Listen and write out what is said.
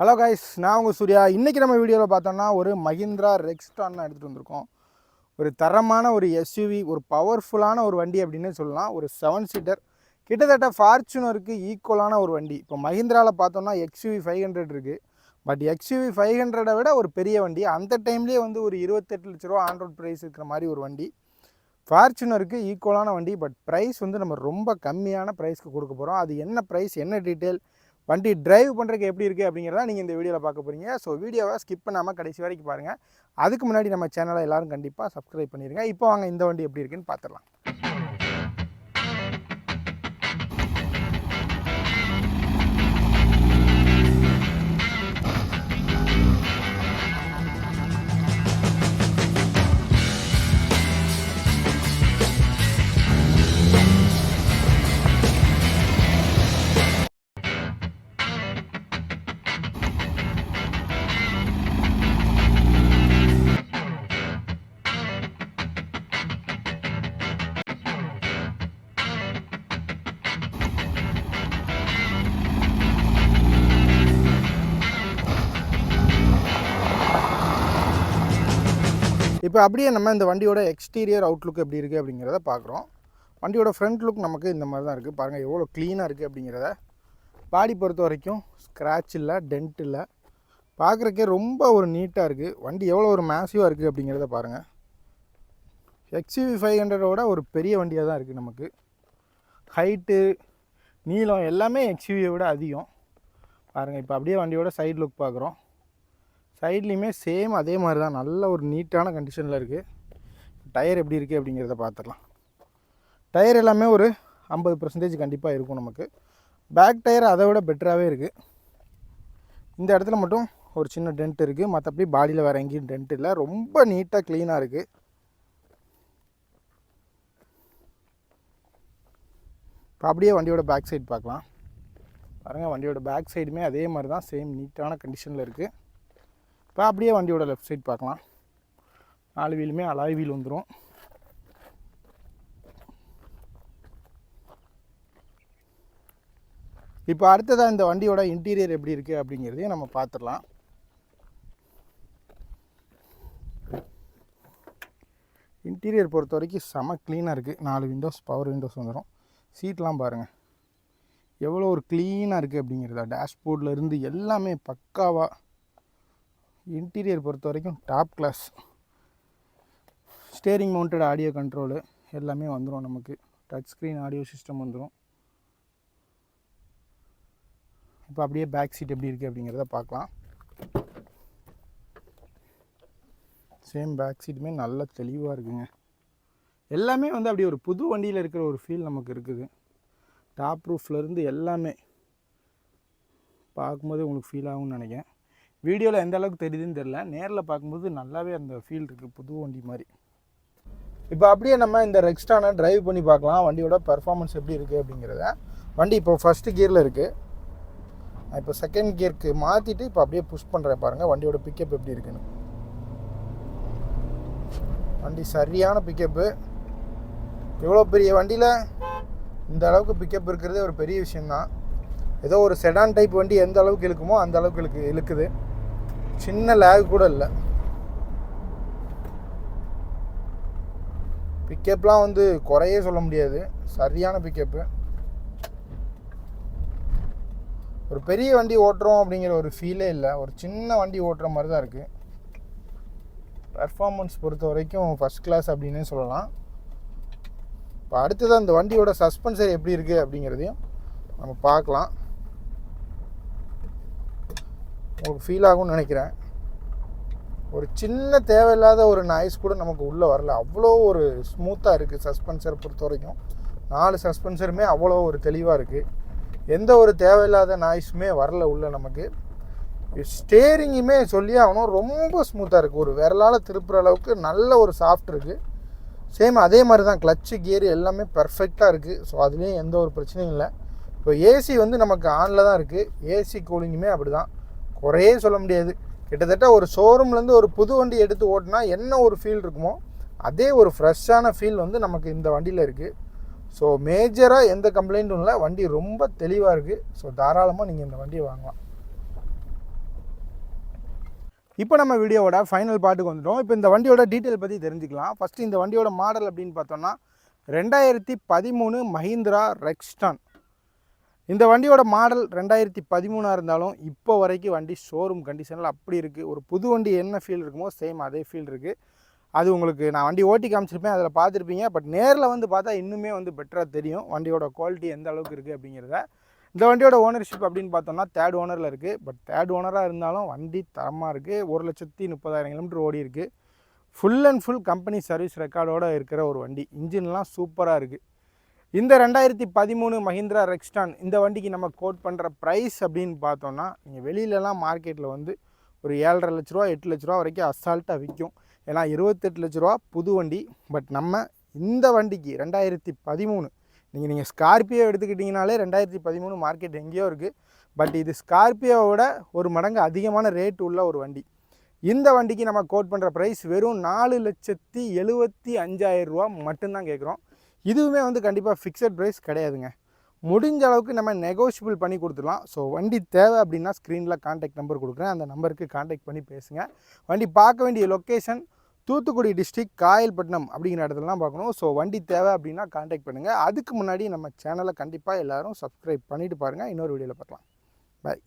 Hello guys நான் உங்கள் சூர்யா. இன்றைக்கி நம்ம வீடியோவில் பார்த்தோம்னா ஒரு மஹிந்திரா ரெக்ஸ்டான் எடுத்துகிட்டு வந்திருக்கோம். ஒரு தரமான ஒரு எஸ்யூவி ஒரு பவர்ஃபுல்லான ஒரு வண்டி அப்படின்னு சொல்லலாம். ஒரு செவன் சீட்டர் கிட்டத்தட்ட ஃபார்ச்சுனருக்கு ஈக்குவலான ஒரு வண்டி. இப்போ மஹிந்திராவில் பார்த்தோம்னா எக்ஸ்யூவி ஃபைவ் ஹண்ட்ரட் இருக்குது பட் எக்ஸ்யூவி ஃபைவ் ஹண்ட்ரடை விட ஒரு பெரிய வண்டி. அந்த டைம்லேயே வந்து ஒரு இருபத்தெட்டு லட்ச ரூபா ஆண்ட்ரோட் ப்ரைஸ் இருக்கிற மாதிரி ஒரு வண்டி. ஃபார்ச்சுனருக்கு ஈக்குவலான வண்டி. பட் ப்ரைஸ் வந்து நம்ம ரொம்ப கம்மியான ப்ரைஸ்க்கு கொடுக்க போகிறோம் அது என்ன ப்ரைஸ் என்ன டீட்டெயில் வண்டி டிரைவ் பண்ணுறதுக்கு எப்படி இருக்குது அப்படிங்கிறத நீங்கள் இந்த வீடியோவில் பார்க்க போகிறீங்க ஸோ வீடியோவை ஸ்கிப் பண்ணாமல் கடைசி வரைக்கும் பாருங்கள் அதுக்கு முன்னாடி நம்ம சேனலை எல்லோரும் கண்டிப்பாக சப்ஸ்கிரைப் பண்ணிடுங்க இப்போ வாங்க இந்த வண்டி எப்படி இருக்குன்னு பார்த்துடலாம். இப்போ அப்படியே நம்ம இந்த வண்டியோட எக்ஸ்டீரியர் அவுட்லுக் எப்படி இருக்குது அப்படிங்கிறத பார்க்குறோம். வண்டியோட ஃப்ரண்ட் லுக் நமக்கு இந்த மாதிரி தான் இருக்குது பாருங்கள் எவ்வளோ க்ளீனாக இருக்குது அப்படிங்கிறத. பாடி பொறுத்த வரைக்கும் ஸ்க்ராட்ச் இல்லை டென்ட் இல்லை. பார்க்குறக்கே ரொம்ப ஒரு நீட்டாக இருக்குது வண்டி எவ்வளோ ஒரு மேசிவாக இருக்குது அப்படிங்கிறத பாருங்கள் எக்ஸ்யூவி ஃபைவ் ஹண்ட்ரடோட ஒரு பெரிய வண்டியாக தான் இருக்குது நமக்கு. ஹைட்டு நீளம் எல்லாமே எக்ஸ்யூவியை விட அதிகம். பாருங்கள் இப்போ அப்படியே வண்டியோட சைடு லுக் பார்க்குறோம். சைட்லேயுமே சேம் அதே மாதிரி தான் நல்ல ஒரு நீட்டான கண்டிஷனில் இருக்குது டயர் எப்படி இருக்குது அப்படிங்கிறத பார்த்துடலாம் டயர் எல்லாமே ஒரு ஐம்பது பர்சன்டேஜ் கண்டிப்பாக இருக்கும் நமக்கு. பேக் டயர் அதை விட பெட்டராகவே இருக்குது இந்த இடத்துல மட்டும் ஒரு சின்ன டென்ட் இருக்குது மற்றபடி பாடியில் வேறு எங்கேயும் டென்ட் இல்லை. ரொம்ப நீட்டாக க்ளீனாக இருக்குது இப்போ அப்படியே வண்டியோட பேக் சைடு பார்க்கலாம் பாருங்கள் வண்டியோட பேக் சைடுமே அதே மாதிரி தான் சேம் நீட்டான கண்டிஷனில் இருக்குது இப்போ அப்படியே வண்டியோட லெஃப்ட் சைட் பார்க்கலாம். நாலு வீலுமே அலாய் வீல் வந்துடும் இப்போ அடுத்ததாக இந்த வண்டியோட இன்டீரியர் எப்படி இருக்குது அப்படிங்கிறதையும் நம்ம பார்த்துடலாம். இன்டீரியர் பொறுத்த வரைக்கும் செம க்ளீனாக இருக்குது நாலு விண்டோஸ் பவர் விண்டோஸ் வந்துடும் சீட்லாம் பாருங்கள் எவ்வளோ ஒரு க்ளீனாக இருக்குது அப்படிங்கிறத. டேஷ்போர்டில் இருந்து எல்லாமே பக்காவாக இன்டீரியர் பொறுத்த வரைக்கும் top class. Steering mounted audio control எல்லாமே வந்துடும் நமக்கு. டச் ஸ்க்ரீன் ஆடியோ சிஸ்டம் வந்துடும் இப்போ அப்படியே பேக் சீட் எப்படி இருக்குது அப்படிங்கிறத பார்க்கலாம். சேம் பேக் சீட்டுமே நல்லா தெளிவாக இருக்குங்க. எல்லாமே வந்து அப்படியே ஒரு புது வண்டியில் இருக்கிற ஒரு ஃபீல் நமக்கு இருக்குது. டாப் ரூஃப்லேருந்து எல்லாமே பார்க்கும்போதே உங்களுக்கு ஃபீல் ஆகும்னு நினைக்கிறேன். வீடியோவில் எந்த அளவுக்கு தெரியுதுன்னு தெரில நேரில் பார்க்கும்போது நல்லாவே அந்த ஃபீல் இருக்குது புது வண்டி மாதிரி. இப்போ அப்படியே நம்ம இந்த ரெக்ஸ்டானை டிரைவ் பண்ணி பார்க்கலாம். வண்டியோட பெர்ஃபார்மன்ஸ் எப்படி இருக்குது அப்படிங்கிறத. வண்டி இப்போ ஃபஸ்ட்டு கியரில் இருக்குது நான் இப்போ செகண்ட் கியருக்கு மாற்றிட்டு இப்போ அப்படியே புஷ் பண்ணுறேன் பாருங்கள் வண்டியோட பிக்கப் எப்படி இருக்குன்னு. வண்டி சரியான பிக்கப்பு இவ்வளோ பெரிய வண்டியில் இந்த அளவுக்கு பிக்கப் இருக்கிறதே ஒரு பெரிய விஷயந்தான் ஏதோ ஒரு செடான் டைப் வண்டி எந்த அளவுக்கு இழுக்குமோ அந்த அளவுக்கு இழுக்கு இழுக்குது. சின்ன லேக் கூட இல்லை. பிக்கப்லாம் வந்து குறையே சொல்ல முடியாது. சரியான பிக்கப்பு ஒரு பெரிய வண்டி ஓட்டுறோம் அப்படிங்கிற ஒரு ஃபீலே இல்லை. ஒரு சின்ன வண்டி ஓட்டுற மாதிரி தான் இருக்குது பர்ஃபார்மன்ஸ் பொறுத்த வரைக்கும் ஃபஸ்ட் கிளாஸ் அப்படின்னே சொல்லலாம். இப்போ அடுத்ததான் இந்த வண்டியோட சஸ்பென்சர் எப்படி இருக்குது அப்படிங்கிறதையும் நம்ம பார்க்கலாம். உங்களுக்கு ஃபீல் ஆகும்னு நினைக்கிறேன். ஒரு சின்ன தேவையில்லாத ஒரு நாய்ஸ் கூட நமக்கு உள்ளே வரல. அவ்வளோ ஒரு ஸ்மூத்தாக இருக்குது சஸ்பென்சர் பொறுத்த வரைக்கும் நாலு சஸ்பென்சருமே அவ்வளோ ஒரு தெளிவாக இருக்குது எந்த ஒரு தேவையில்லாத நாய்ஸுமே வரல உள்ளே நமக்கு. ஸ்டேரிங்குமே சொல்லி ஆகணும். ரொம்ப ஸ்மூத்தாக இருக்குது ஒரு விரலால் திருப்புற அளவுக்கு நல்ல ஒரு சாஃப்ட் இருக்குது சேம் அதே மாதிரி தான் கிளச்சு கியர் எல்லாமே பர்ஃபெக்டாக இருக்குது ஸோ அதுலேயும் எந்த ஒரு பிரச்சனையும் இல்லை. இப்போ ஏசி வந்து நமக்கு ஆனில் தான் இருக்குது ஏசி கூலிங்குமே அப்படி தான் குறையே சொல்ல முடியாது. கிட்டத்தட்ட ஒரு ஷோரூம்லேருந்து ஒரு புது வண்டி எடுத்து ஓட்டினா என்ன ஒரு ஃபீல் இருக்குமோ அதே ஒரு ஃப்ரெஷ்ஷான ஃபீல் வந்து நமக்கு இந்த வண்டியில் இருக்குது ஸோ மேஜராக எந்த கம்ப்ளைண்ட்டும் இல்லை. வண்டி ரொம்ப தெளிவாக இருக்குது ஸோ தாராளமாக நீங்கள் இந்த வண்டியை வாங்கலாம். இப்போ நம்ம வீடியோவோட ஃபைனல் பாட்டுக்கு வந்துட்டோம். இப்போ இந்த வண்டியோட டீட்டெயில் பற்றி தெரிஞ்சுக்கலாம். ஃபஸ்ட்டு இந்த வண்டியோட மாடல் அப்படின்னு பார்த்தோம்னா ரெண்டாயிரத்தி பதிமூணு மஹிந்திரா ரெக்ஸ்டான் இந்த வண்டியோட மாடல் ரெண்டாயிரத்தி பதிமூணாக இருந்தாலும் இப்போ வரைக்கும் வண்டி ஷோரூம் கண்டிஷனில் அப்படி இருக்குது ஒரு புது வண்டி என்ன ஃபீல் இருக்குமோ சேம் அதே ஃபீல் இருக்குது அது உங்களுக்கு நான் வண்டி ஓட்டி காமிச்சிருப்பேன் அதில் பார்த்துருப்பீங்க. பட் நேரில் வந்து பார்த்தா இன்னுமே வந்து பெட்டராக தெரியும். வண்டியோட குவாலிட்டி எந்த அளவுக்கு இருக்குது அப்படிங்கிறத. இந்த வண்டியோட ஓனர்ஷிப் அப்படின்னு பார்த்தோம்னா தேர்ட் ஓனரில் இருக்குது பட் தேர்ட் ஓனராக இருந்தாலும் வண்டி தரமாக இருக்குது ஒரு லட்சத்தி முப்பதாயிரம் கிலோமீட்டர் ஓடி இருக்குது full and full company service ரெக்கார்டோடு இருக்கிற ஒரு வண்டி. இன்ஜின்லாம் சூப்பராக இருக்குது இந்த ரெண்டாயிரத்தி பதிமூணு மஹிந்திரா ரெக்ஸ்டான் இந்த வண்டிக்கு நம்ம கோட் பண்ணுற ப்ரைஸ் அப்படின்னு பார்த்தோன்னா நீங்கள் வெளியிலலாம் மார்க்கெட்டில் வந்து ஒரு ஏழரை லட்ச ரூபா எட்டு லட்ச ரூபா வரைக்கும் அசால்ட்டாக விற்கும் ஏன்னா இருபத்தெட்டு லட்ச ரூபா புது வண்டி. பட் நம்ம இந்த வண்டிக்கு ரெண்டாயிரத்தி பதிமூணு நீங்கள் நீங்கள் ஸ்கார்பியோ எடுத்துக்கிட்டிங்கனாலே ரெண்டாயிரத்தி பதிமூணு மார்க்கெட் எங்கேயோ இருக்குது பட் இது ஸ்கார்பியோவோட ஒரு மடங்கு அதிகமான ரேட் உள்ள ஒரு வண்டி. இந்த வண்டிக்கு நம்ம கோட் பண்ணுற ப்ரைஸ் வெறும் நாலு லட்சத்தி எழுபத்தி அஞ்சாயிரம் ரூபா மட்டும்தான் கேட்குறோம். இதுவுமே வந்து கண்டிப்பாக ஃபிக்ஸட் ப்ரைஸ் கிடையாதுங்க. முடிஞ்ச அளவுக்கு நம்ம நெகோஷியபிள் பண்ணி கொடுத்துடலாம். ஸோ வண்டி தேவை அப்படின்னா ஸ்க்ரீனில் காண்டாக்ட் நம்பர் கொடுக்குறேன். அந்த நம்பருக்கு காண்டாக்ட் பண்ணி பேசுங்க. வண்டி பார்க்க வேண்டிய லொக்கேஷன் தூத்துக்குடி டிஸ்ட்ரிக்ட் காயல்பட்டினம் அப்படிங்கிற இடத்துலலாம் பார்க்கணும். ஸோ வண்டி தேவை அப்படின்னா காண்டாக்ட் பண்ணுங்கள் அதுக்கு முன்னாடி நம்ம சேனலை கண்டிப்பாக எல்லோரும் சப்ஸ்கிரைப் பண்ணிவிட்டு பாருங்கள் இன்னொரு வீடியோவில் பார்க்கலாம். பாய்